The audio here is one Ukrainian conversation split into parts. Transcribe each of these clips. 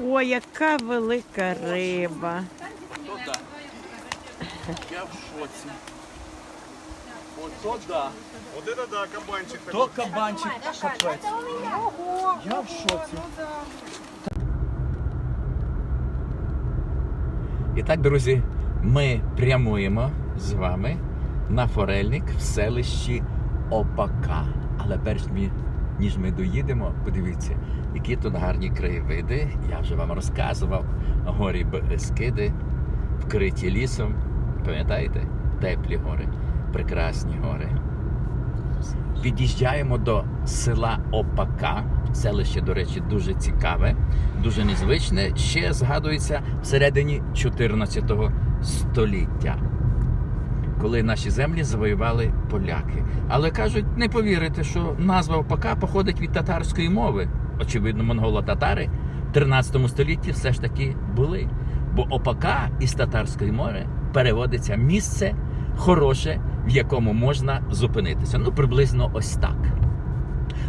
Ой, яка велика риба. То да. Я в шоці. Ото да. Вот это да, кабанчик такой. То кабанчик капець. Я в шоці. І так, друзі, ми прямуємо з вами на форельник в селищі Опака. Але перш ми- ніж ми доїдемо, подивіться, які тут гарні краєвиди. Я вже вам розказував. Горі Бескиди, вкриті лісом. Пам'ятаєте? Теплі гори, прекрасні гори. Під'їжджаємо до села Опака. Селище, до речі, дуже цікаве, дуже незвичне. Ще згадується всередині 14 століття, коли наші землі завоювали поляки. Але кажуть, не повірите, що назва Опака походить від татарської мови. Очевидно, монголо-татари в 13 столітті все ж таки були. Бо Опака із татарської мови переводиться місце хороше, в якому можна зупинитися. Ну, приблизно ось так.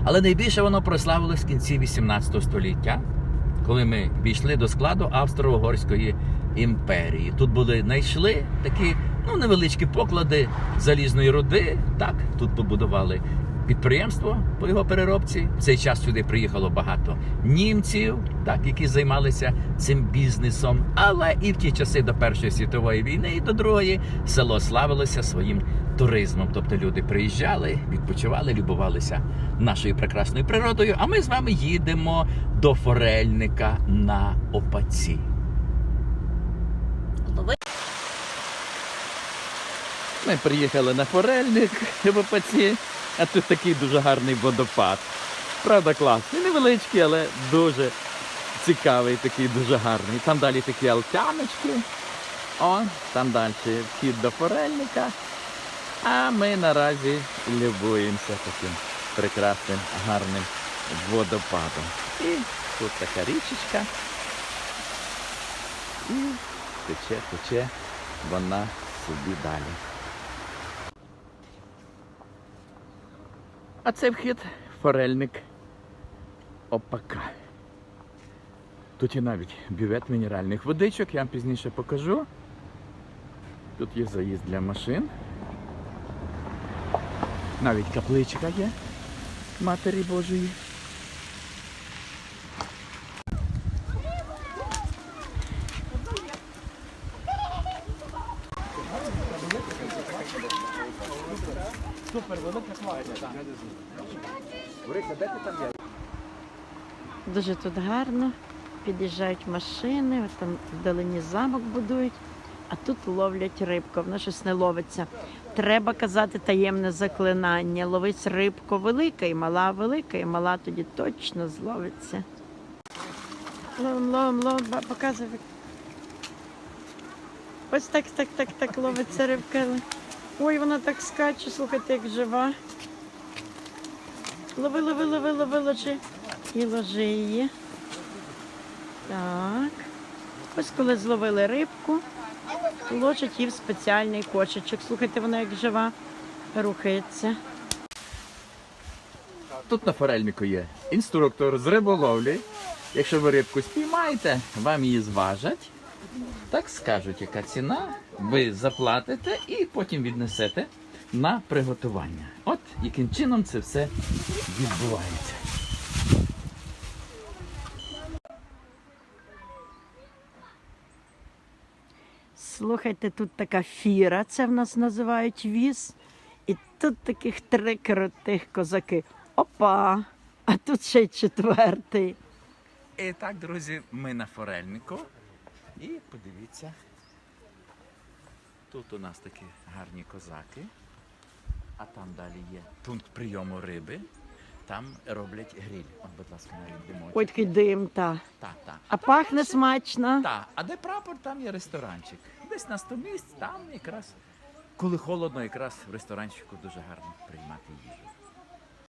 Але найбільше воно прославилось в кінці 18 століття, коли ми війшли до складу Австро-Угорської імперії. Тут були знайшли такі ну, невеличкі поклади залізної руди. Так, тут побудували підприємство по його переробці. В цей час сюди приїхало багато німців, так, які займалися цим бізнесом. Але і в ті часи до Першої світової війни, і до Другої село славилося своїм туризмом. Тобто люди приїжджали, відпочивали, любувалися нашою прекрасною природою. А ми з вами їдемо до форельника на Опаці. Ми приїхали на форельник в Опаці, а тут такий дуже гарний водопад. Правда, класний. Невеличкий, але дуже цікавий, такий дуже гарний. Там далі такі алтяночки. О, там далі вхід до форельника. А ми наразі любуємося таким прекрасним гарним водопадом. І тут така річечка. І тече, тече вона собі далі. А це вхід форельник Опака. Тут є навіть бювет мінеральних водичок, я вам пізніше покажу. Тут є заїзд для машин. Навіть капличка є Матері Божої. Дуже тут гарно. Під'їжджають машини, от там вдалині замок будують, а тут ловлять рибку. Вона щось не ловиться. Треба казати таємне заклинання. Ловить рибку велика і мала, велика і мала тоді точно зловиться. Ловим, ловим, ловим, показуй. Ось так, так, так, так ловиться рибка. Ой, вона так скаче, слухайте, як жива. Лови, лови, лови, лови, ложи. І ложи її. Так. Ось коли зловили рибку, ложать її в спеціальний кошечок. Слухайте, вона як жива, рухається. Тут на форельнику є інструктор з риболовлі. Якщо ви рибку спіймаєте, вам її зважать. Так скажуть, яка ціна, ви заплатите і потім віднесете на приготування. От яким чином це все відбувається. Слухайте, тут така фіра, це в нас називають віз. І тут таких три крутих козаки. Опа! А тут ще й четвертий. І так, друзі, ми на форельнику. І подивіться. Тут у нас такі гарні козаки. А там далі є пункт прийому риби. Там роблять гриль. От, будь ласка, навіть димочок. Ой, такий дим, та. Так, та. А пахне смачно. Так, а де прапор, там є ресторанчик. Десь на 100 місць, там якраз, коли холодно, якраз в ресторанчику дуже гарно приймати їжу.